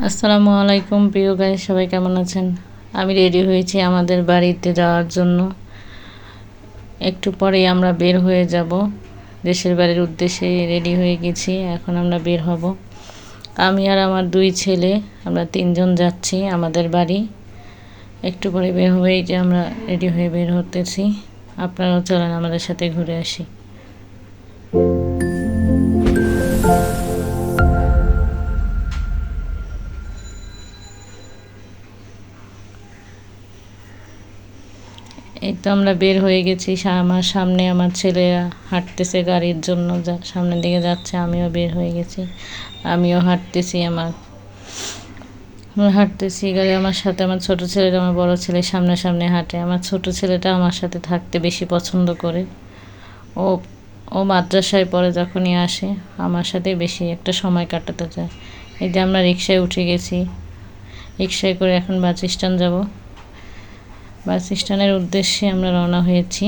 আসসালামু আলাইকুম, প্রিয় গাই সবাই কেমন আছেন? আমি রেডি হয়েছি আমাদের বাড়িতে যাওয়ার জন্য। একটু পরেই আমরা বের হয়ে যাব। দেশের বাড়ির উদ্দেশ্যে রেডি হয়ে গেছি, এখন আমরা বের হব। আমি আর আমার দুই ছেলে, আমরা তিনজন যাচ্ছি আমাদের বাড়ি। একটু পরে বের হয়েই যে আমরা রেডি হয়ে বের হতেছি। আপনারাও চলেন আমাদের সাথে ঘুরে আসি। এই তো আমরা বের হয়ে গেছি। আমার সামনে আমার ছেলেরা হাঁটতেছে গাড়ির জন্য, যা সামনের দিকে যাচ্ছে, আমিও বের হয়ে গেছি। আমিও হাঁটতেছি আমার। হাঁটতেছি গাড়ি আমার সাথে আমার ছোট ছেলেটা আমার বড় ছেলে সামনে সামনে হাঁটে। আমার ছোট ছেলেটা আমার সাথে থাকতে বেশি পছন্দ করে। ও ও মাদ্রাসায় পরে যখনই আসে, আমার সাথে বেশি একটা সময় কাটাতে চায়। এই যে আমরা রিক্সায় উঠে গেছি। রিক্সায় করে এখন বাস স্ট্যান্ড যাব। বাস স্ট্যান্ডের উদ্দেশ্যে আমরা রওনা হয়েছি।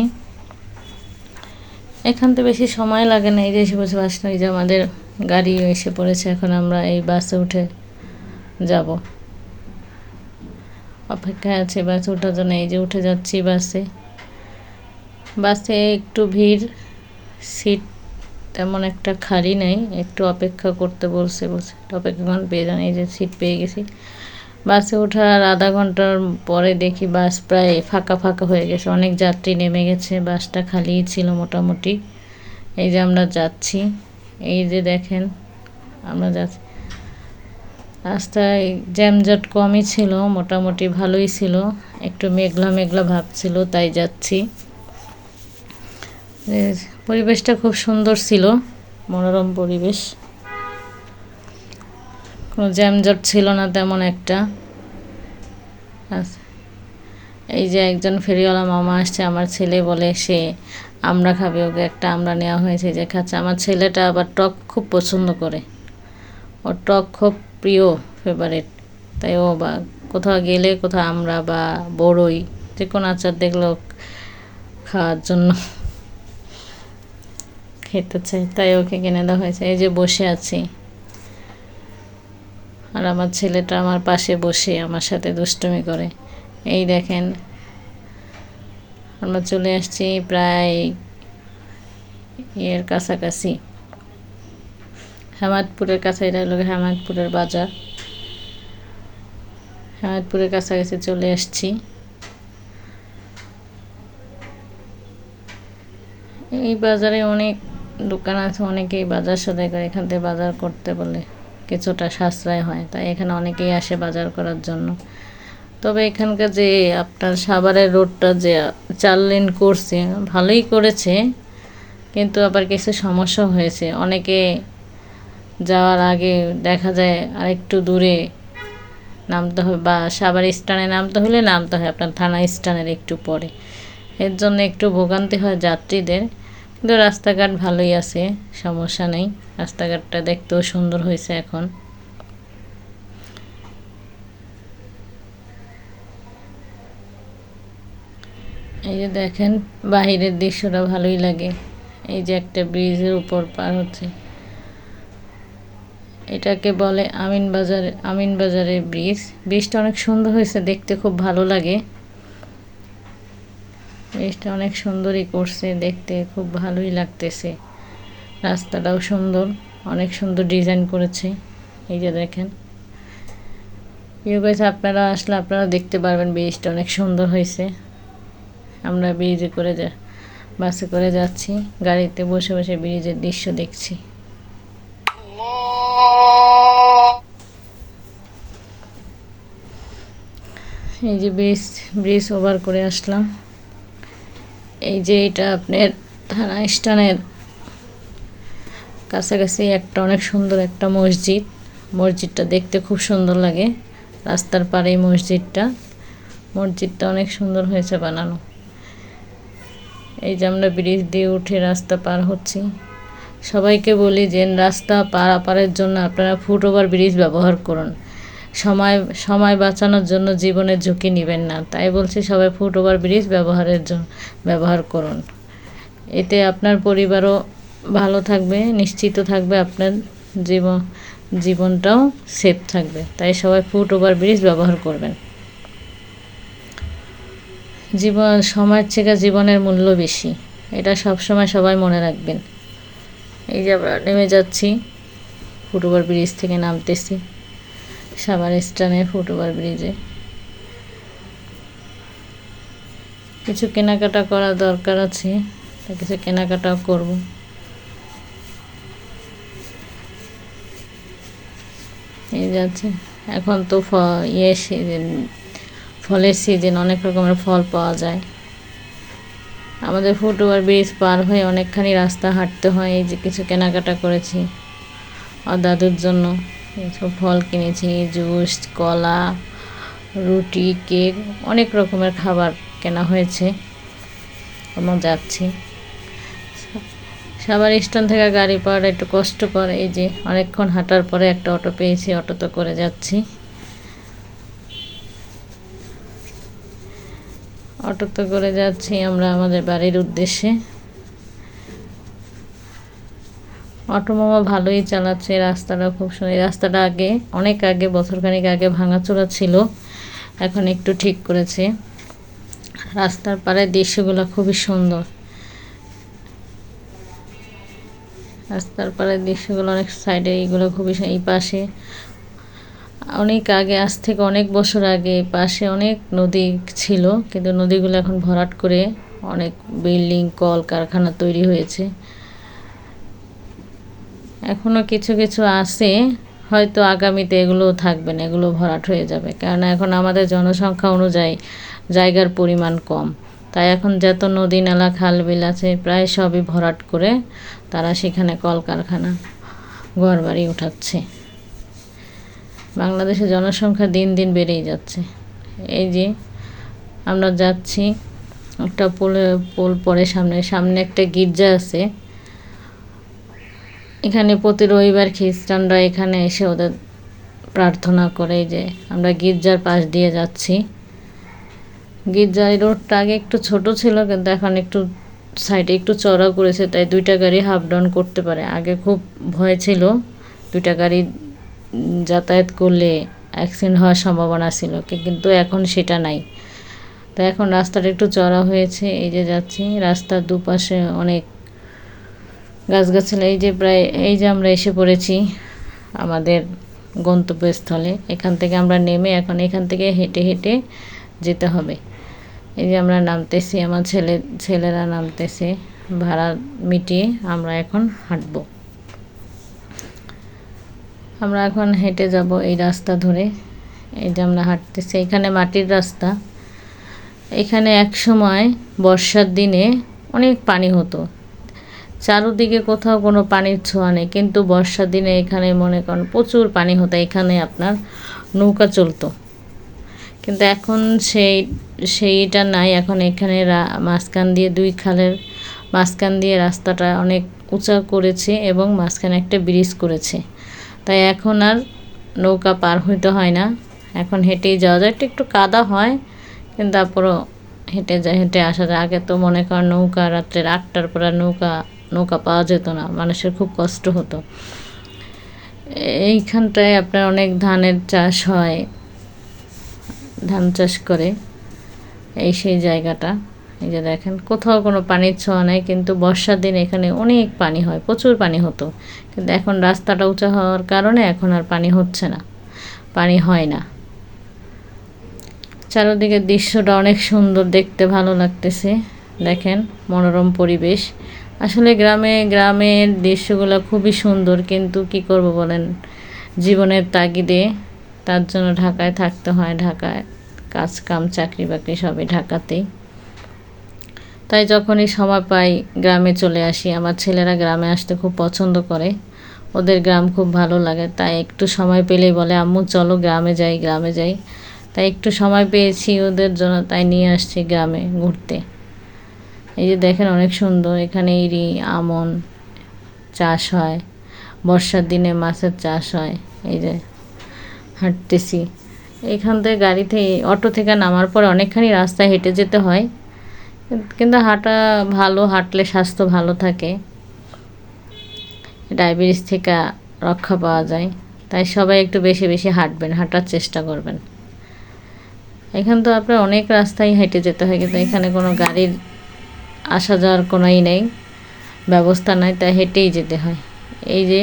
এখান থেকে বেশি সময় লাগে না, এই যে এসে বসে বাস এই যে আমাদের গাড়ি এসে পড়েছে, এখন আমরা এই বাসে উঠে যাব। অপেক্ষায় আছে বাসে ওঠার জন্য, এই যে উঠে যাচ্ছি বাসে। বাসে একটু ভিড়, সিট তেমন একটা খালি নেই, একটু অপেক্ষা করতে বলছে বলছে অপেক্ষা পেয়ে যান এই যে সিট পেয়ে গেছি। বাসে ওঠার আধা ঘণ্টার পরে দেখি বাস প্রায় ফাঁকা ফাঁকা হয়ে গেছে। অনেক যাত্রী নেমে গেছে, বাসটা খালিই ছিল মোটামুটি। এই যে আমরা যাচ্ছি, এই যে দেখেন, আমরা যাচ্ছি। রাস্তায় জ্যামজট কমই ছিল, মোটামুটি ভালোই ছিল। একটু মেঘলা মেঘলা ভাব ছিল, তাই যাচ্ছি। পরিবেশটা খুব সুন্দর ছিল, মনোরম পরিবেশ। কোনো জ্যামজট ছিল না তেমন একটা। এই যে একজন ফেরিওয়ালা মামা আসছে, আমার ছেলে বলে সে আমরা খাবে, ওকে একটা আমরা নেওয়া হয়েছে, যে খাচ্ছে। আমার ছেলেটা আবার টক খুব পছন্দ করে। ওর টক খুব প্রিয় ফেভারেট তাই ও বা, কোথাও গেলে কোথাও আমরা বা বড়ই, যে কোনো আচার দেখল খাওয়ার জন্য খেতে চাই। তাই ওকে কিনে দেওয়া হয়েছে। এই যে বসে আছি। আর আমার ছেলেটা আমার পাশে বসে আমার সাথে দুষ্টুমি করে। এই দেখেন, আমরা চলে আসছি প্রায় ইয়ের কাছাকাছি। হেমাদপুরের কাছে, এটা হলো হেমাদপুরের বাজার। হেমাদপুরের কাছাকাছি চলে আসছি। এই বাজারে অনেক দোকান আছে, অনেকেই বাজার সদাই করে, এখান থেকে বাজার করতে বলে। কিছুটা সাশ্রয় হয়। তাই এখানে অনেকেই আসে বাজার করার জন্য। তবে এখানকার যে আপনার সাভারের রোডটা যে চার লেন করছে, ভালোই করেছে, কিন্তু আবার কিছু সমস্যা হয়েছে। অনেকে যাওয়ার আগে দেখা যায় আরেকটু দূরে নামতে হবে বা সাভার স্ট্যান্ডে নামতে হলে নামতে হয়, আপনার থানা স্ট্যান্ডের একটু পরে। এর জন্য একটু ভোগান্তি হয় যাত্রীদের। কিন্তু রাস্তাঘাট ভালোই আছে, সমস্যা নেই। রাস্তাঘাটটা দেখতেও সুন্দর হয়েছে এখন। এই যে দেখেন বাহিরের দৃশ্যটা ভালোই লাগে। এই যে একটা ব্রিজের উপর পার হচ্ছে। এটাকে বলে আমিন বাজারে আমিন বাজারের ব্রিজ। ব্রিজটা অনেক সুন্দর হয়েছে, দেখতে খুব ভালো লাগে। ব্রিজটা অনেক সুন্দরই করছে, দেখতে খুব ভালোই লাগতেছে। রাস্তাটাও সুন্দর, অনেক সুন্দর ডিজাইন করেছে। এই যে দেখেন। ইউ গাইস আপনারা আসলে আপনারা দেখতে পারবেন ব্রিজটা অনেক সুন্দর হয়েছে। আমরা ব্রিজে করে যা বাসে করে যাচ্ছি, গাড়িতে বসে বসে ব্রিজের দৃশ্য দেখছি। এই যে ব্রিজ ব্রিজ ওভার করে আসলাম। এই যে এটা আপনার থানা স্টানের কাছাকাছি একটা অনেক সুন্দর একটা মসজিদ। মসজিদটা দেখতে খুব সুন্দর লাগে। রাস্তার পাড়ে মসজিদটা। মসজিদটা অনেক সুন্দর হয়েছে বানানো। এই যে আমরা ব্রিজ দিয়ে উঠে রাস্তা পার হচ্ছি। সবাইকে বলি যে রাস্তা পারাপারের জন্য আপনারা ফুট ওভার ব্রিজ ব্যবহার করুন। সময় সময় বাঁচানোর জন্য জীবনের ঝুঁকি নেবেন না। তাই বলছি, সবাই ফুট ওভার ব্রিজ ব্যবহারের জন্য ব্যবহার করুন। এতে আপনার পরিবারও ভালো থাকবে, নিশ্চিত থাকবে, আপনার জীবন জীবনটাও সেফ থাকবে। তাই সবাই ফুট ওভার ব্রিজ ব্যবহার করবেন। জীবন, সময়ের থেকে জীবনের মূল্য বেশি। এটা সবসময় সবাই মনে রাখবেন। এই যে আমরা নেমে যাচ্ছি, ফুট ওভার ব্রিজ থেকে নামতেছি। সাবার স্টানে ফুট ওভার ব্রিজে কিছু কেনাকাটা করা দরকার আছে, তা কিছু কেনাকাটাও করব। এই যাচ্ছে এখন তো ফ ইয়ে সিজন ফলের সিজন অনেক রকমের ফল পাওয়া যায়। আমাদের ফুট ওভার ব্রিজ পার হয়ে অনেকখানি রাস্তা হাঁটতে হয়, এই যে কিছু কেনাকাটা করেছি। আর দাদুর জন্য। এইসব ফল কিনেছি জুস কলা, রুটি কেক অনেক রকমের খাবার কেনা হয়েছে। আমরা যাচ্ছি। সাবার স্ট্যান্ড থেকে গাড়ি পাওয়াটা একটু কষ্টকর, এই যে অনেকক্ষণ হাঁটার পরে একটা অটো পেয়েছি, অটোতে করে যাচ্ছি। অটোতে করে যাচ্ছি আমরা আমাদের বাড়ির উদ্দেশ্যে। অটো মামা ভালোই চালাচ্ছে, রাস্তাটা খুব সুন্দর রাস্তাটা আগে, অনেক আগে, বছরখানিক আগে ভাঙাচোরা ছিল, এখন একটু ঠিক করেছে। রাস্তার পাড়ের দৃশ্যগুলো খুবই সুন্দর। রাস্তার পাড়ের দৃশ্যগুলো অনেক সাইডে এইগুলো খুবই এই পাশে অনেক আগে, আজ থেকে অনেক বছর আগে পাশে অনেক নদী ছিল, কিন্তু নদীগুলো এখন ভরাট করে অনেক বিল্ডিং কল কারখানা তৈরি হয়েছে। এখনও কিছু কিছু আছে, হয়তো আগামীতে এগুলো থাকবে না, এগুলো ভরাট হয়ে যাবে। কারণ এখন আমাদের জনসংখ্যা অনুযায়ী জায়গার পরিমাণ কম। তাই এখন যত নদী, নালা খাল বিল আছে, প্রায় সবই ভরাট করে তারা সেখানে কলকারখানা, ঘরবাড়ি উঠাচ্ছে। বাংলাদেশের জনসংখ্যা দিন দিন বেড়েই যাচ্ছে। এই যে আমরা যাচ্ছি, একটা পোলে, পোল পরে সামনে সামনে একটা গির্জা আছে। এখানে প্রতি রবিবার খ্রিস্টানরা এখানে এসে ওদের প্রার্থনা করে যে, আমরা গির্জার পাশ দিয়ে যাচ্ছি। গির্জার রোডটা আগে একটু ছোট ছিল, কিন্তু এখন একটু সাইডে একটু চড়া করেছে, তাই দুইটা গাড়ি হাফ ডাউন করতে পারে। আগে খুব ভয় ছিল, দুইটা গাড়ি যাতায়াত করলে অ্যাক্সিডেন্ট হওয়ার সম্ভাবনা ছিল কিন্তু এখন সেটা নাই। তো এখন রাস্তাটা একটু চড়া হয়েছে, এই যে যাচ্ছি, রাস্তার দুপাশে অনেক গাছগাছালি, এই যে প্রায়, এই যে আমরা এসে পড়েছি আমাদের গন্তব্যস্থলে, এখান থেকে আমরা নেমে এখন এখান থেকে হেঁটে হেঁটে যেতে হবে। এই যে আমরা নামতেছি, আমার ছেলে, ছেলেরা নামতেছে, ভাড়া মিটিয়ে আমরা এখন হাঁটবো। আমরা এখন হেঁটে যাব এই রাস্তা ধরে। এই যে আমরা হাঁটতেছি, এখানে মাটির রাস্তা। এখানে এক সময় বর্ষার দিনে অনেক পানি হতো। চারোদিকে কোথাও কোনো পানির ছোঁয়া নেই, কিন্তু বর্ষা দিনে এখানে মনে করেন প্রচুর পানি হতো, এখানে আপনার নৌকা চলতো। কিন্তু এখন সেই, সেইটা নাই, এখন এখানে মাঝখান দিয়ে দুই খালের মাঝখান দিয়ে রাস্তাটা অনেক উঁচা করেছে এবং মাঝখানে একটা ব্রিজ করেছে। তাই এখন আর নৌকা পার হইতে হয় না। এখন হেঁটেই যাওয়া যায়, একটু একটু কাদা হয়, কিন্তু তারপরও হেঁটে যায়, হেঁটে আসা যায়। আগে তো মনে করেন নৌকা রাত্রের আটটার পর নৌকা নৌকা পাওয়া যেত না, মানুষের খুব কষ্ট হতো। এইখানটায় আপনার অনেক ধানের চাষ হয়, ধান চাষ করে। এই সেই জায়গাটা, এই যে দেখেন, কোথাও কোনো পানির ছোঁয়া নেই, কিন্তু বর্ষার দিন এখানে অনেক পানি হয়, প্রচুর পানি হতো। কিন্তু এখন রাস্তাটা উঁচা হওয়ার কারণে এখন আর পানি হচ্ছে না, পানি হয় না। চারদিকের দৃশ্যটা অনেক সুন্দর, দেখতে ভালো লাগতেছে। দেখেন, মনোরম পরিবেশ। আসলে গ্রামে, গ্রামের দৃশ্যগুলো খুবই সুন্দর, কিন্তু কি করব বলেন? জীবনের তাগিদে তার জন্য ঢাকায় থাকতে হয়, ঢাকায় কাজ কাম চাকরি বাকরি সবই ঢাকাতেই। তাই যখনই সময় পাই গ্রামে চলে আসি। আমার ছেলেরা গ্রামে আসতে খুব পছন্দ করে। ওদের গ্রাম খুব ভালো লাগে। তাই একটু সময় পেলেই বলে, আম্মু, চলো গ্রামে যাই গ্রামে যাই। তাই একটু সময় পেয়েছি ওদের জন্য, তাই নিয়ে আসছি গ্রামে ঘুরতে। এই যে দেখেন অনেক সুন্দর, এখানে ইরি, আমন চাষ হয়, বর্ষার দিনে মাছের চাষ হয়, এই যে হাঁটতেছি। এখান থেকে গাড়ি থেকে, অটো থেকে নামার পরে অনেকখানি রাস্তায় হেঁটে যেতে হয়, কিন্তু হাঁটা ভালো, হাঁটলে স্বাস্থ্য ভালো থাকে, ডায়াবেটিস থেকে রক্ষা পাওয়া যায়, তাই সবাই একটু বেশি বেশি হাঁটবেন, হাঁটার চেষ্টা করবেন। এখান তো আপনার অনেক রাস্তায় হেঁটে যেতে হয়, কিন্তু এখানে কোনো গাড়ির আসা যাওয়ার কোনোই নেই, ব্যবস্থা নাই তাই হেঁটেই যেতে হয়। এই যে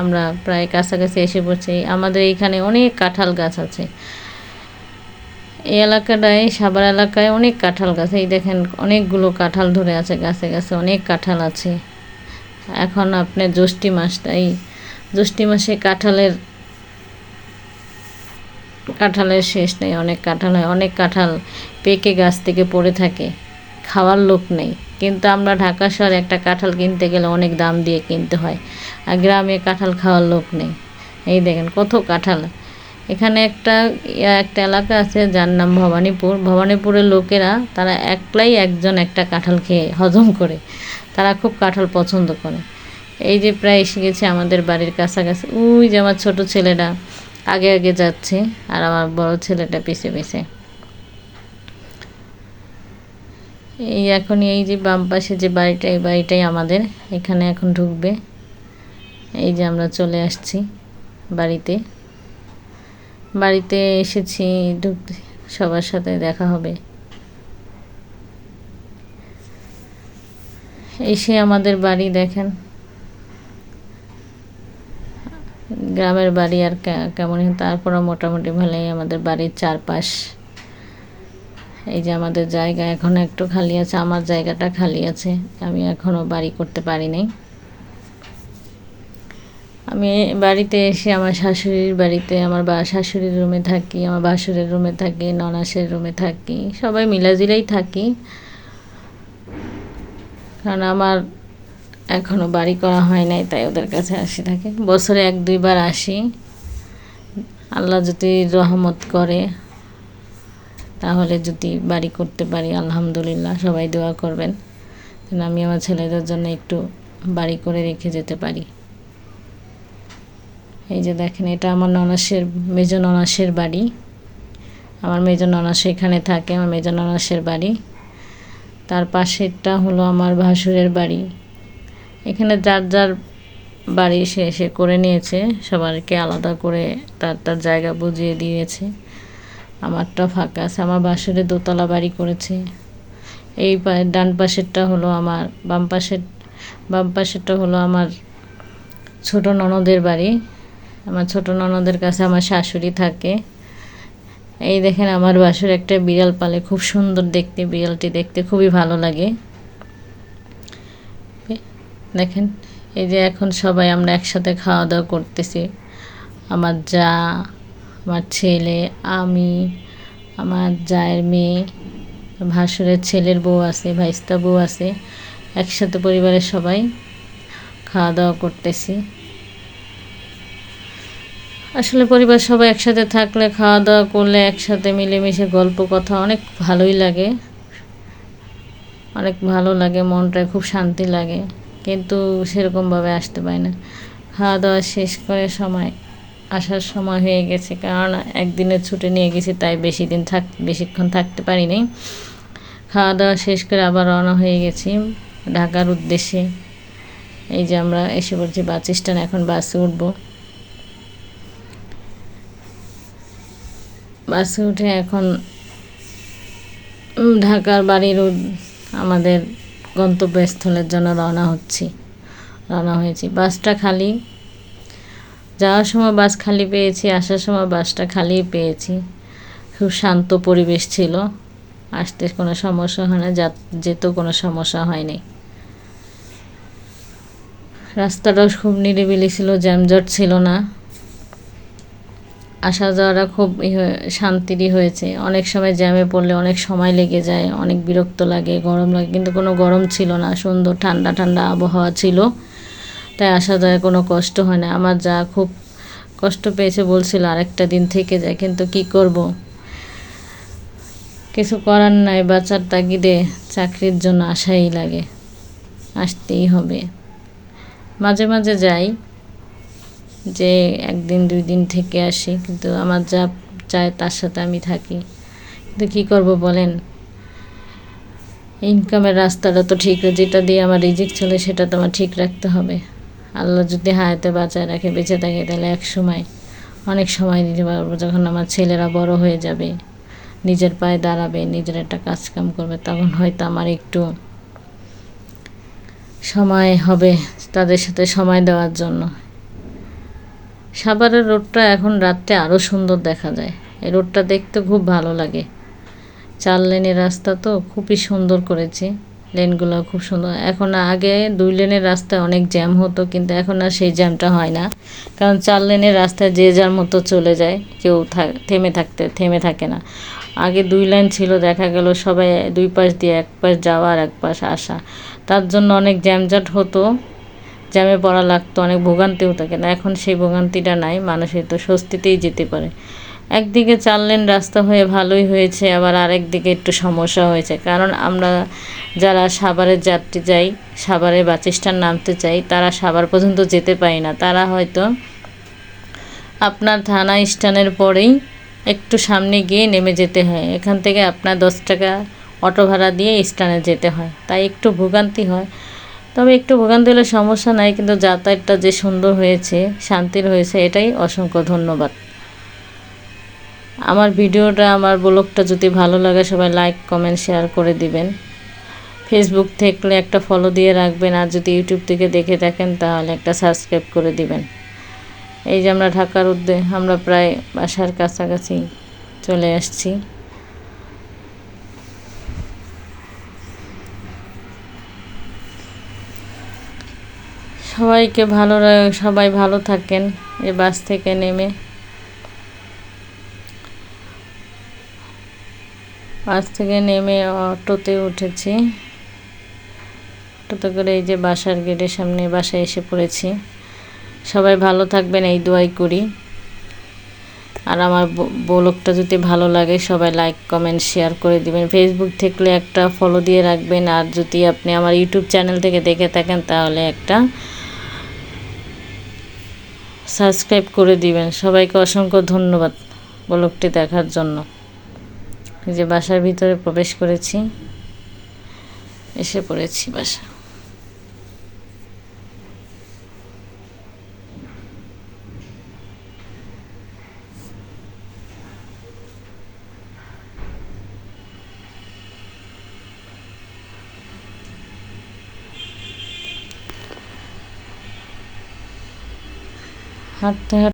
আমরা প্রায় কাছাকাছি এসে পড়ছি, আমাদের এইখানে অনেক কাঁঠাল গাছ আছে। এই এলাকাটায় সাবার এলাকায় অনেক কাঁঠাল গাছ, এই দেখেন অনেকগুলো কাঁঠাল ধরে আছে, গাছে গাছে অনেক কাঁঠাল আছে। এখন আপনার জ্যৈষ্ঠী মাসটা এই জ্যৈষ্ঠী মাসে কাঁঠালের কাঁঠালের শেষ নেই, অনেক কাঁঠাল হয়, অনেক কাঁঠাল পেকে গাছ থেকে পড়ে থাকে। খাওয়ার লোক নেই। কিন্তু আমরা ঢাকা শহরে একটা কাঁঠাল কিনতে গেলে অনেক দাম দিয়ে কিনতে হয়। আর গ্রামে কাঁঠাল খাওয়ার লোক নেই। এই দেখেন কত কাঁঠাল। এখানে একটা একটা এলাকা আছে যার নাম ভবানীপুর। ভবানীপুরের লোকেরা, তারা একলাই একজন একটা কাঁঠাল খেয়ে হজম করে। তারা খুব কাঁঠাল পছন্দ করে। এই যে প্রায় এসে গেছে আমাদের বাড়ির কাছাকাছি। ওই যে আমার ছোটো ছেলেটা আগে আগে যাচ্ছে, আর আমার বড় ছেলেটা পিছে পিছে। এই এখন এই যে বাম পাশে যে বাড়িটা, এই বাড়িটাই আমাদের। এখানে এখন ঢুকবে। এই যে আমরা চলে আসছি বাড়িতে। বাড়িতে এসেছি, ঢুকতে সবার সাথে দেখা হবে। এসে আমাদের বাড়ি দেখেন। গ্রামের বাড়ি আর কেমন তারপরে মোটামুটি ভালোই আমাদের বাড়ির চারপাশ। এই যে আমাদের জায়গা এখন একটু খালি আছে, আমার জায়গাটা খালি আছে, আমি এখনও বাড়ি করতে পারি নাই আমি বাড়িতে এসে আমার শাশুড়ির বাড়িতে, আমার বা, শাশুড়ির রুমে থাকি, আমার বাসুরের রুমে থাকি, ননাসের রুমে থাকি, সবাই মিলাজিলেই থাকি। কারণ আমার এখনও বাড়ি করা হয় নাই, তাই ওদের কাছে আসি থাকে। বছরে এক দুইবার আসি। আল্লাহ যদি রহমত করে। তাহলে যদি বাড়ি করতে পারি, আলহামদুলিল্লাহ, সবাই দোয়া করবেন। যেন আমি আমার ছেলেদের জন্য একটু বাড়ি করে রেখে যেতে পারি। এই যে দেখেন, এটা আমার ননাসের, মেজ ননাসের বাড়ি। আমার মেজ ননাস এখানে থাকে, আমার মেজ ননাসের বাড়ি। তার পাশেরটা হলো আমার ভাসুরের বাড়ি। এখানে যার যার বাড়ি সে এসে করে নিয়েছে। সবারকে আলাদা করে তার তার জায়গা বুঝিয়ে দিয়েছে। আমারটা ফাঁকা আছে, আমার বাসুরে দোতলা বাড়ি করেছে। এই ডান পাশেরটা হলো আমার, বাম পাশের, বাম পাশেরটা হলো আমার ছোট ননদের বাড়ি। আমার ছোট ননদের কাছে আমার শাশুড়ি থাকে। এই দেখেন আমার বাসুর একটা বিড়াল পালে, খুব সুন্দর দেখতে বিড়ালটি, দেখতে খুবই ভালো লাগে। দেখেন, এই যে এখন সবাই আমরা একসাথে খাওয়া দাওয়া করতেছি। আমার যা আমার ছেলে, আমি, আমার জায়ের মেয়ে, ভাসুরের ছেলের বউ আছে, ভাইস্তা বউ আছে, একসাথে পরিবারের সবাই খাওয়া দাওয়া করতেছি। আসলে পরিবার সবাই একসাথে থাকলে খাওয়া দাওয়া করলে, একসাথে মিলেমিশে গল্প কথা অনেক ভালোই লাগে। অনেক ভালো লাগে মনটা খুব শান্তি লাগে, কিন্তু সেরকমভাবে আসতে পারি না। খাওয়া দাওয়া শেষ করে সময় আসার সময় হয়ে গেছে, কারণ একদিনের ছুটি নিয়ে গেছি, তাই বেশি দিন থাক, বেশিক্ষণ থাকতে পারি নাই খাওয়া দাওয়া শেষ করে আবার রওনা হয়ে গেছি ঢাকার উদ্দেশ্যে। এই যে আমরা এসে পড়ছি বাস স্ট্যান্ড, এখন বাসে উঠবো। বাসে উঠে এখন ঢাকার বাড়ির আমাদের গন্তব্যস্থলের জন্য রওনা হচ্ছি। রওনা হয়েছি। বাসটা খালি। যাওয়ার সময় বাস খালি পেয়েছি, আসার সময় বাসটা খালি পেয়েছি। খুব শান্ত পরিবেশ ছিল। আসতে কোনো সমস্যা হয় না যেতেও কোনো সমস্যা হয়নি। রাস্তাটাও খুব নিরিবিলি ছিল জ্যামজট ছিল না। আসা যাওয়াটা খুব শান্তিরই হয়েছে। অনেক সময় জ্যামে পড়লে অনেক সময় লেগে যায়, অনেক বিরক্ত লাগে, গরম লাগে, কিন্তু কোনো গরম ছিল না, সুন্দর ঠান্ডা ঠান্ডা আবহাওয়া ছিল। তাই আসা যায়, কোনো কষ্ট হয় না। আমার যা খুব কষ্ট পেয়েছে বলছিল, আরেকটা দিন থেকে যায়, কিন্তু কি করব? কিছু করার নাই বাচ্চার তাগিদে চাকরির জন্য আসাই লাগে। আসতেই হবে। মাঝে মাঝে যাই, যে একদিন, দুই দিন থেকে আসি, কিন্তু আমার যা চায় তার সাথে আমি থাকি। কিন্তু কী করব বলেন? ইনকামের রাস্তাটা তো ঠিক, যেটা দিয়ে আমার রিজিক চলে, সেটা তো আমার ঠিক রাখতে হবে। আল্লাহ যদি হায়াতে বাঁচায় রাখে, বেঁচে থাকে, তাহলে এক সময়, অনেক সময় দিতে পারব যখন আমার ছেলেরা বড় হয়ে যাবে, নিজের পায়ে দাঁড়াবে, নিজের একটা কাজ কাম করবে, তখন হয়তো আমার একটু সময় হবে তাদের সাথে সময় দেওয়ার জন্য। সাভারের রোডটা এখন রাত্রে আরও সুন্দর দেখা যায়। এই রোডটা দেখতে খুব ভালো লাগে। চার লেনের রাস্তা তো খুবই সুন্দর করেছে। লেনগুলো খুব সুন্দর। এখন আগে দুই লেনের রাস্তায় অনেক জ্যাম হতো, কিন্তু এখন আর সেই জ্যামটা হয় না। কারণ চার লেনের রাস্তায় যে যার মতো চলে যায়, কেউ থাক- থেমে থাকতে, থেমে থাকে না। আগে দুই লাইন ছিল, দেখা গেল সবাই দুই পাশ দিয়ে এক পাশ যাওয়া আর এক পাশ আসা। তার জন্য অনেক জ্যামজট হতো, জ্যামে পড়া লাগতো, অনেক ভোগান্তি হতো কিন্তু এখন সেই ভোগান্তিটা নাই, মানুষের তো স্বস্তিতেই যেতে পারে। একদিকে চার লেন রাস্তা হয়ে ভালোই হয়েছে, আবার আরেক দিকে একটু সমস্যা হয়েছে। কারণ আমরা যারা সাভারের যাত্রী যাই সাভারে স্ট্যান্ড নামতে চাই, তারা সাভার পর্যন্ত যেতে পারি না। তারা হয়তো আপনার থানা স্ট্যান্ডের পরেই একটু সামনে গিয়ে নেমে যেতে হয়। এখান থেকে আপনার দশ টাকা অটো ভাড়া দিয়ে স্ট্যান্ডে যেতে হয়। তাই একটু ভোগান্তি হয়। তবে একটু ভোগান্তি হলে সমস্যা নাই, কিন্তু যাতায়াতটা যে সুন্দর হয়েছে, শান্তির হয়েছে, এটাই অসংখ্য ধন্যবাদ। আমার ভিডিওটা, আমার ব্লগটা যদি ভালো লাগে, সবাই লাইক কমেন্ট শেয়ার করে দিবেন। ফেসবুক থেকে একটা ফলো দিয়ে রাখবেন আর যদি ইউটিউব থেকে দেখে থাকেন, তাহলে একটা সাবস্ক্রাইব করে দিবেন। এই যে আমরা ঢাকার উদ্যে আমরা প্রায় বাসার কাছাকাছি চলে আসছি। সবাইকে ভালো সবাই ভালো থাকেন এই বাস থেকে নেমে। বাস থেকে নেমে অটোতে উঠেছি। অটোতে করে এই যে বাসার গেটের সামনে বাসায় এসে পড়েছি। সবাই ভালো থাকবেন, এই দোয়াই করি। আর আমার ব্লগটা যদি ভালো লাগে, সবাই লাইক কমেন্ট শেয়ার করে দিবেন। ফেসবুক থেকে একটা ফলো দিয়ে রাখবেন। আর যদি আপনি আমার ইউটিউব চ্যানেল থেকে দেখে থাকেন, তাহলে একটা সাবস্ক্রাইব করে দিবেন। সবাইকে অসংখ্য ধন্যবাদ ব্লগটি দেখার জন্য। যে বাসার ভিতরে প্রবেশ করেছি এসে পড়েছি বাসা। হাঁটতে হাঁটতে